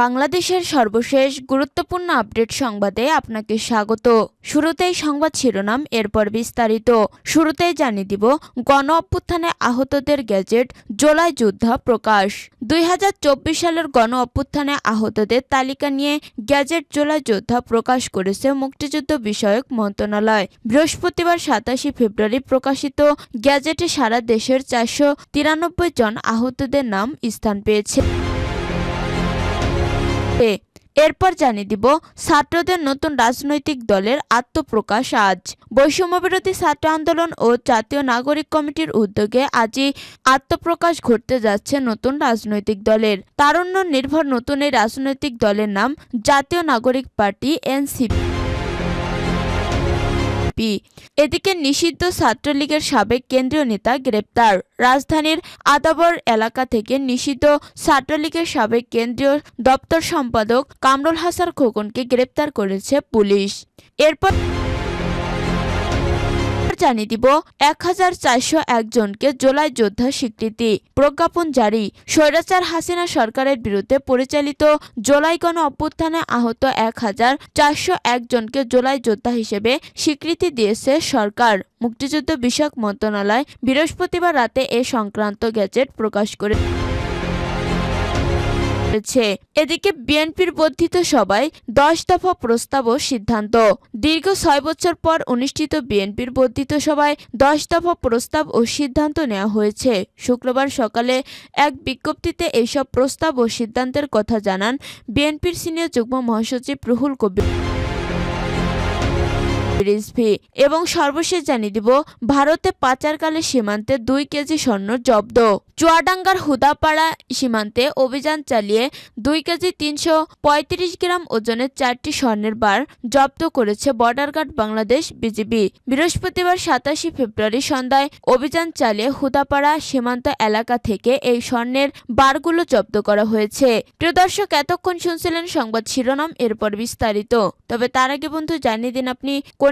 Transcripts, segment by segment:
বাংলাদেশের সর্বশেষ গুরুত্বপূর্ণ আপডেট সংবাদে আপনাকে স্বাগত। শুরুতেই সংবাদ শিরোনাম, এরপর বিস্তারিত। শুরুতেই জানিয়ে দিব, গণ অভ্যুত্থানে আহতদের গ্যাজেট, জোলাই যোদ্ধা প্রকাশ। দুই হাজার চব্বিশ সালের গণ অভ্যুত্থানে আহতদের তালিকা নিয়ে গ্যাজেট জোলাই যোদ্ধা প্রকাশ করেছে মুক্তিযুদ্ধ বিষয়ক মন্ত্রণালয়। বৃহস্পতিবার সাতাশে ফেব্রুয়ারি প্রকাশিত গ্যাজেটে সারা দেশের চারশো তিরানব্বই জন আহতদের নাম স্থান পেয়েছে। এ। এরপর জানিয়ে দিব, ছাত্রদের নতুন রাজনৈতিক দলের আত্মপ্রকাশ আজ বৈষম্যবিরোধী ছাত্র আন্দোলন ও জাতীয় নাগরিক কমিটির উদ্যোগে আজই আত্মপ্রকাশ ঘটতে যাচ্ছে নতুন রাজনৈতিক দলের তারুণ্য নির্ভর নতুন এই রাজনৈতিক দলের নাম জাতীয় নাগরিক পার্টি এনসিপি পি এদিকে নিষিদ্ধ ছাত্রলীগের সাবেক কেন্দ্রীয় নেতা গ্রেপ্তার। রাজধানীর আদাবর এলাকা থেকে নিষিদ্ধ ছাত্রলীগের সাবেক কেন্দ্রীয় দপ্তর সম্পাদক কামরুল হাসান খোকনকে গ্রেপ্তার করেছে পুলিশ। এরপর জানিয়ে দিব, এক হাজার চারশো একজনকে জোলাই যোদ্ধা স্বীকৃতি প্রজ্ঞাপন জারি। স্বৈরাচার হাসিনা সরকারের বিরুদ্ধে পরিচালিত জোলাই গণ অভ্যুত্থানে আহত এক হাজার চারশো একজনকে জোলাই যোদ্ধা হিসেবে স্বীকৃতি দিয়েছে সরকার। মুক্তিযুদ্ধ বিষয়ক মন্ত্রণালয় বৃহস্পতিবার রাতে এ সংক্রান্ত গ্যাজেট প্রকাশ করে করেছে। এদিকে বিএনপির বর্ধিত সভায় দশ দফা প্রস্তাব ও সিদ্ধান্ত। দীর্ঘ ছয় বছর পর অনুষ্ঠিত বিএনপির বর্ধিত সভায় দশ দফা প্রস্তাব ও সিদ্ধান্ত নেওয়া হয়েছে। শুক্রবার সকালে এক বিজ্ঞপ্তিতে এইসব প্রস্তাব ও সিদ্ধান্তের কথা জানান বিএনপির সিনিয়র যুগ্ম মহাসচিব রুহুল কবির। রিজভি এবং সর্বশেষ জানিয়ে দিব, ভারতে পাচারকালে সীমান্তে দুই কেজি স্বর্ণ জব্দ। চুয়াডাঙ্গার হুদাপাড়া সীমান্তে অভিযান চালিয়ে দুই কেজি তিনশো পঁয়ত্রিশ গ্রাম ওজনের চারটি স্বর্ণের বার জব্দ করেছে বর্ডার গার্ড বাংলাদেশ বিজিবি। বৃহস্পতিবার সাতাশে ফেব্রুয়ারি সন্ধ্যায় অভিযান চালিয়ে হুদাপাড়া সীমান্ত এলাকা থেকে এই স্বর্ণের বারগুলো জব্দ করা হয়েছে। প্রিয় দর্শক, এতক্ষণ শুনছিলেন সংবাদ শিরোনাম, এরপর বিস্তারিত। তবে তার আগে বন্ধু, জানিয়ে দিন আপনি কোন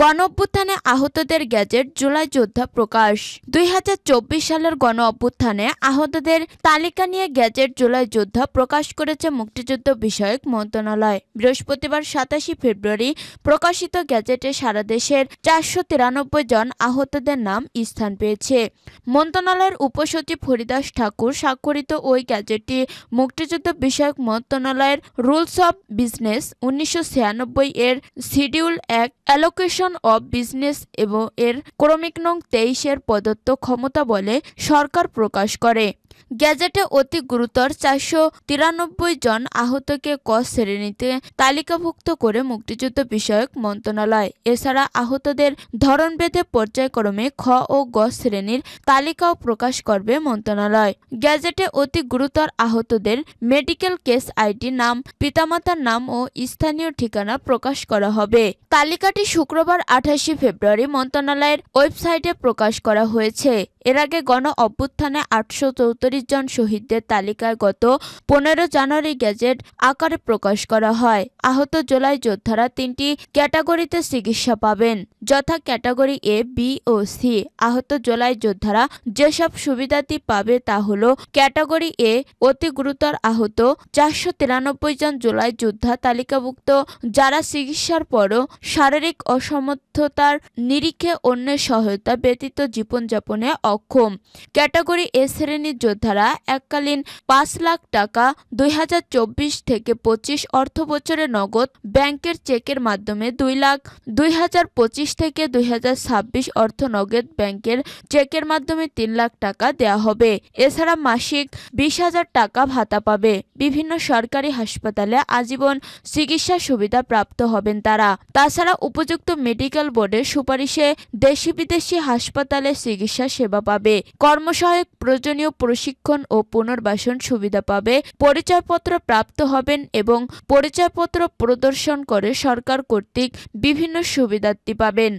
গণ অভ্যুত্থানে আহতদের গ্যাজেট জুলাই যোদ্ধা প্রকাশ। দুই হাজার চব্বিশ সালের গণ অভ্যুত্থানে আহতদের তালিকা নিয়ে গ্যাজেট জুলাই যোদ্ধা প্রকাশ করেছে মুক্তিযুদ্ধ বিষয়ক মন্ত্রণালয়। বৃহস্পতিবার সাতাশি ফেব্রুয়ারি প্রকাশিত গ্যাজেটে সারা দেশের চারশো তিরানব্বই জন আহতদের নাম স্থান পেয়েছে। মন্ত্রণালয়ের উপসচিব হরিদাস ঠাকুর স্বাক্ষরিত ওই গ্যাজেটটি মুক্তিযুদ্ধ বিষয়ক মন্ত্রণালয়ের রুলস অব বিজনেস উনিশশো এর শিডিউল এক অ্যালোকেশন অব বিজনেস এবং এর ক্রমিক নং তেইশের প্রদত্ত ক্ষমতা বলে সরকার প্রকাশ করে। গ্যাজেটে অতি গুরুতর চারশো তিরানব্বই জন আহতকে ক শ্রেণীতে তালিকাভুক্ত করে মুক্তিযুদ্ধ বিষয়ক মন্ত্রণালয়। এছাড়া আহতদের ধরনভেদে পর্যায়ক্রমে খ ও গ শ্রেণির তালিকাও প্রকাশ করবে মন্ত্রণালয়। গ্যাজেটে অতি গুরুতর আহতদের মেডিকেল কেস আইডি নাম, পিতামাতার নাম ও স্থানীয় ঠিকানা প্রকাশ করা হবে। তালিকাটি শুক্রবার আঠাশে ফেব্রুয়ারি মন্ত্রণালয়ের ওয়েবসাইটে প্রকাশ করা হয়েছে। এর আগে গণ অভ্যুত্থানে আটশো চৌত্রিশ জন শহীদদের তালিকায় গত পনেরো জানুয়ারি গ্যাজেট আকারে প্রকাশ করা হয়। আহত জোলাই যোদ্ধারা তিনটি ক্যাটাগরিতে চিকিৎসা পাবেন, যথা ক্যাটাগরি এ বি ও সি আহত জোলাই যোদ্ধারা যেসব সুবিধাটি পাবে তা হলো ক্যাটাগরি এ অতি গুরুতর আহত, চারশো তিরানব্বই জন জোলাই যোদ্ধা তালিকাভুক্ত, যারা চিকিৎসার পরও শারীরিক অসমর্থতার নিরিখে অন্যের সহায়তা ব্যতীত জীবনযাপনে অক্ষম। ক্যাটাগরি এ শ্রেণির যোদ্ধারা এককালীন পাঁচ লাখ টাকা দুই হাজার চব্বিশ থেকে পঁচিশ অর্থ বছরে নগদ ব্যাংকের চেকের মাধ্যমে দুই লাখ দুই হাজার পঁচিশ থেকে দুই হাজার ছাব্বিশ অর্থ নগদ ব্যাংকের চেকের মাধ্যমে তিন লাখ টাকা দেওয়া হবে। এছাড়া মাসিক বিশ হাজার টাকা ভাতা পাবে। বিভিন্ন সরকারি হাসপাতালে আজীবন চিকিৎসা সুবিধা প্রাপ্ত হবেন তারা। তাছাড়া উপযুক্ত মেডিকেল বোর্ডের সুপারিশে দেশি বিদেশি হাসপাতালে চিকিৎসা সেবা পাবে। কর্মসহায়ক প্রয়োজনীয় প্রশিক্ষণ ও পুনর্বাসন সুবিধা পাবে। পরিচয়পত্র প্রাপ্ত হবেন এবং পরিচয়পত্র প্রদর্শন করে সরকার কর্তৃক বিভিন্ন সুবিধার্থী পাবেন।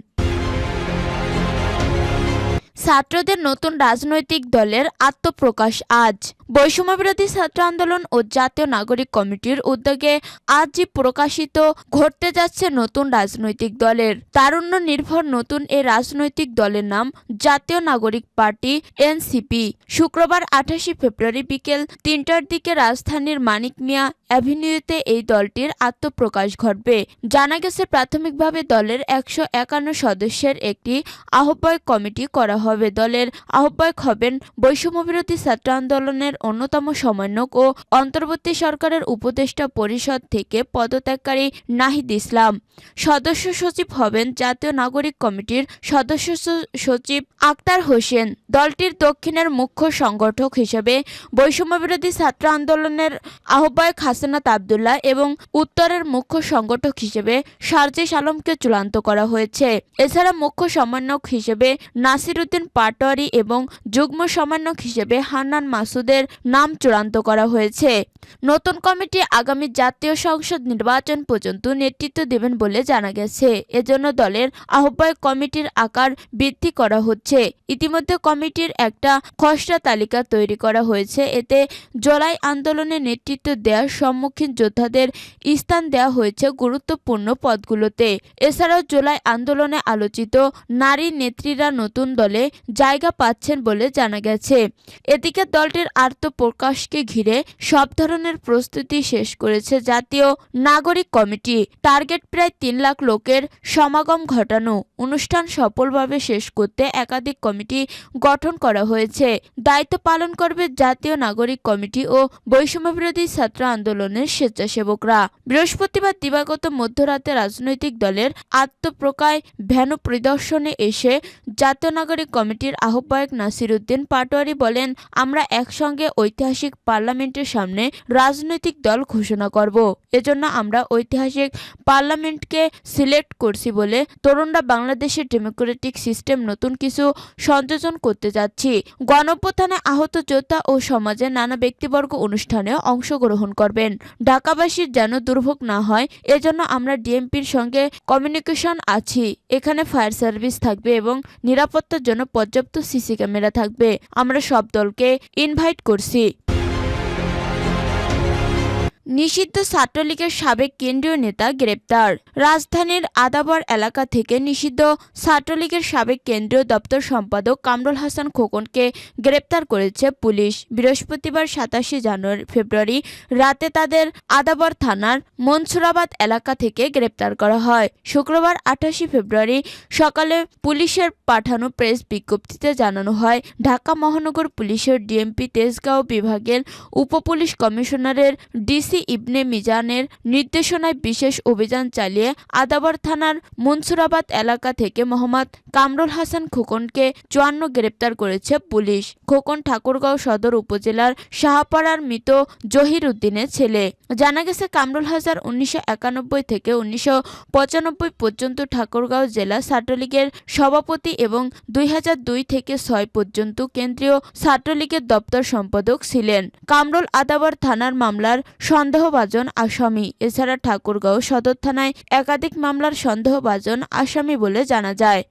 ছাত্রদের নতুন রাজনৈতিক দলের আত্মপ্রকাশ আজ। বৈষম্যবিরোধী ছাত্র আন্দোলন ও জাতীয় নাগরিক কমিটির উদ্যোগে আজই প্রকাশিত ঘটতে যাচ্ছে নতুন রাজনৈতিক দলের। তারুণ্য নির্ভর নতুন এ রাজনৈতিক দলের নাম জাতীয় নাগরিক পার্টি এনসিপি। শুক্রবার আঠাশে ফেব্রুয়ারি বিকেল তিনটার দিকে রাজধানীর মানিক মিয়া অ্যাভিনিউতে এই দলটির আত্মপ্রকাশ ঘটবে। জানা গেছে, প্রাথমিকভাবে দলের একশো একান্ন সদস্যের একটি আহ্বায়ক কমিটি করা হবে। দলের আহ্বায়ক হবেন বৈষম্যবিরোধী ছাত্র আন্দোলনের অন্যতম সমন্বয়ক ও অন্তর্বর্তী সরকারের উপদেষ্টা পরিষদ থেকে পদত্যাগকারী নাহিদ ইসলাম। সদস্য সচিব হবেন জাতীয় নাগরিক কমিটির সদস্য সচিব আক্তার হোসেন। দলটির দক্ষিণের মুখ্য সংগঠক হিসেবে বৈষম্যবিরোধী ছাত্র আন্দোলনের আহ্বায়ক হাসানাত আবদুল্লাহ এবং উত্তরের মুখ্য সংগঠক হিসেবে সার্জিস আলমকে চূড়ান্ত করা হয়েছে। এছাড়া মুখ্য সমন্বয়ক হিসেবে নাসিরুদ্দিন পাটোয়ারি এবং যুগ্ম সমন্বয়ক হিসেবে হান্নান মাসুদের নাম চূড়ান্ত করা হয়েছে। নতুন কমিটি আগামী জাতীয় সংসদ নির্বাচন পর্যন্ত নেতৃত্ব দেবেন বলে জানা গেছে। এজন্য দলের আহ্বায়ক কমিটির আকার বৃদ্ধি করা হচ্ছে। ইতিমধ্যে কমিটির একটা খসড়া তালিকা তৈরি করা হয়েছে। এতে জলাই আন্দোলনে নেতৃত্ব দেওয়ার সম্মুখীন যোদ্ধাদের স্থান দেওয়া হয়েছে গুরুত্বপূর্ণ পদগুলোতে। এছাড়াও জুলাই আন্দোলনে আলোচিত নারী নেত্রীরা নতুন দলে জায়গা পাচ্ছেন বলে জানা গেছে। এদিকে দলটির আত্মপ্রকাশকে ঘিরে সব ধরনের প্রস্তুতি শেষ করেছে জাতীয় নাগরিক কমিটি। টার্গেট প্রায় তিন লাখ লোকের সমাগম ঘটানো অনুষ্ঠান সফলভাবে শেষ করতে একাধিক কমিটি গঠন করা হয়েছে। দায়িত্ব পালন করবে জাতীয় নাগরিক কমিটি ও বৈষম্যবিরোধী ছাত্র আন্দোলনের স্বেচ্ছাসেবকরা। বৃহস্পতিবার দিবাগত মধ্যরাতে রাজনৈতিক দলের আত্মপ্রকায় ভ্যানু পরিদর্শনে এসে জাতীয় নাগরিক কমিটির আহ্বায়ক নাসিরুদ্দিন পাটোয়ারি বলেন, আমরা একসঙ্গে ঐতিহাসিক পার্লামেন্টের সামনে রাজনৈতিক দল ঘোষণা করব। এজন্য আমরা ঐতিহাসিক পার্লামেন্টকে সিলেক্ট করছি বলে তরুণরা বাংলাদেশের ডেমোক্রেটিক সিস্টেম নতুন কিছু সংযোজন করতে যাচ্ছি। গণপ্রথানে আহত যোদ্ধা ও সমাজের নানা ব্যক্তিবর্গ অনুষ্ঠানে অংশগ্রহণ করবেন। ঢাকাবাসীর যেন দুর্ভোগ না হয়, এজন্য আমরা ডিএমপির সঙ্গে কমিউনিকেশন আছি। এখানে ফায়ার সার্ভিস থাকবে এবং নিরাপত্তার জন্য পর্যাপ্ত সিসি ক্যামেরা থাকবে। আমরা সব দলকে ইনভাইট করছি নিষিদ্ধ ছাত্রলীগের সাবেক কেন্দ্রীয় নেতা গ্রেপ্তার। রাজধানীর আদাবর এলাকা থেকে নিষিদ্ধ ছাত্রলীগের সাবেক কেন্দ্রীয় দপ্তর সম্পাদক কামরুল হাসান খোকনকে গ্রেপ্তার করেছে পুলিশ। বৃহস্পতিবার সাতাশে জানুয়ারি, ফেব্রুয়ারি রাতে তাদের আদাবর থানার মনসুরাবাদ এলাকা থেকে গ্রেপ্তার করা হয়। শুক্রবার আঠাশে ফেব্রুয়ারি সকালে পুলিশের পাঠানো প্রেস বিজ্ঞপ্তিতে জানানো হয়, ঢাকা মহানগর পুলিশের ডিএমপি তেজগাঁও বিভাগের উপপুলিশ কমিশনারের ডিসি ইবনে মিজানের নির্দেশনায় বিশেষ অভিযান চালিয়ে আদাবর থানার মনসুরাবাদ এলাকা থেকে মোহাম্মদ কামরুল হাসান খোকনকে চুয়ান্ন গ্রেপ্তার করেছে পুলিশ। খোকন ঠাকুরগাঁও সদর উপজেলার শাহপাড়ার মৃত জহির উদ্দিনের ছেলে। জানা গেছে, কামরুল হাসান উনিশশো একানব্বই থেকে উনিশশো পঁচানব্বই পর্যন্ত ঠাকুরগাঁও জেলা ছাত্রলীগের সভাপতি এবং দুই দুই থেকে ছয় পর্যন্ত কেন্দ্রীয় ছাত্রলীগের দপ্তর সম্পাদক ছিলেন। কামরুল আদাবর থানার মামলার সন্দেহভাজন আসামি। এছাড়া ঠাকুরগাঁও সদর থানায় একাধিক মামলার সন্দেহভাজন আসামি বলে জানা যায়।